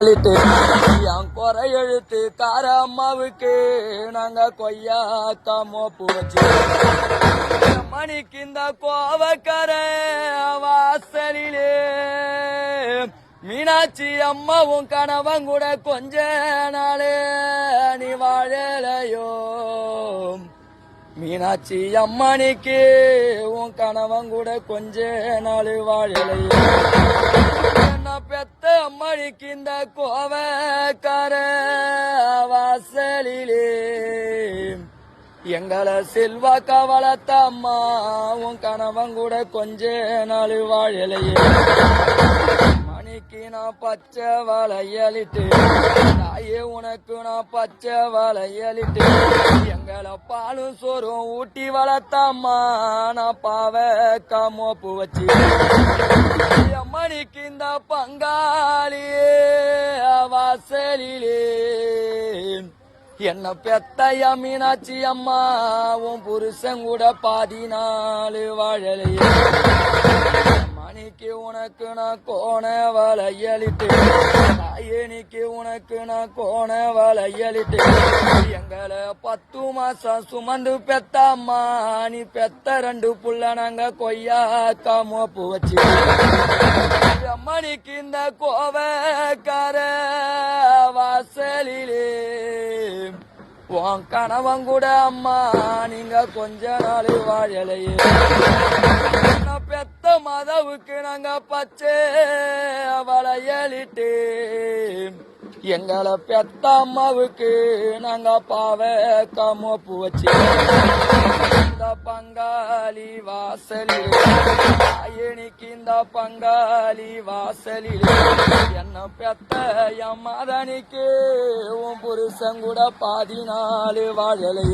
எழுத்து என் குறை எழுத்து கார அம்மாவுக்கு நாங்க கொய்யா தாமோ போச்சு. மணிக்கு இந்த கோவக்கார வாசலிலே மீனாட்சி அம்மாவும் கணவன் கூட கொஞ்ச நாளே நீ வாழலையோ? மீனாட்சி அம்மணிக்கு உன் கணவன் கூட கொஞ்ச நாள் வாழலையோ? இருக்கின்ற இந்த கோவக்கார வாசலிலே. எங்களை செல்வாக்கா வளர்த்த அம்மா உன் கணவன் கூட கொஞ்ச நாள் வாழலையே. மணிக்கு நான் பச்சை வளையலிட்டு தாயே உனக்கு நான் பச்சை வளையலிட்டு எங்களை பாலும் சோறும் ஊட்டி வளர்த்தம்மா. நான் பாவ காமோப்பு வச்சு. மணிக்கு இந்த பங்காளியே வாசலிலே. என்ன பெத்தையா மீனாட்சி அம்மா உன் புருஷன் கூட பாதி நாலு வாழலையே. மணிக்கு உனக்கு நான் கோண வளையலிட்டு தாயணிக்கு உனக்கு நான் கோண வளையலிட்டு எங்களை பத்து மாசம் சுமந்து பெத்த அம்மா நீ பெத்த ரெண்டு புள்ள நாங்க கொய்யா காமோப்பு வச்சு மணிக்கு இந்த கோவக்கார வாசலிலே உன் கணவன் கூட அம்மா நீங்க கொஞ்ச நாள் வாழலையே. மாதாவுக்கு நாங்க பச்சை வளையலிட்டு எங்களை பெத்த அம்மாவுக்கு நாங்க பாவ கமோப்பு வச்சு இந்த பங்காளி வாசலில் அயனிக்கு இந்த பங்காளி வாசலில் என்ன பெத்த என் மதனிக்கு உன் புருஷன் கூட பாதி நாலு வாழலை.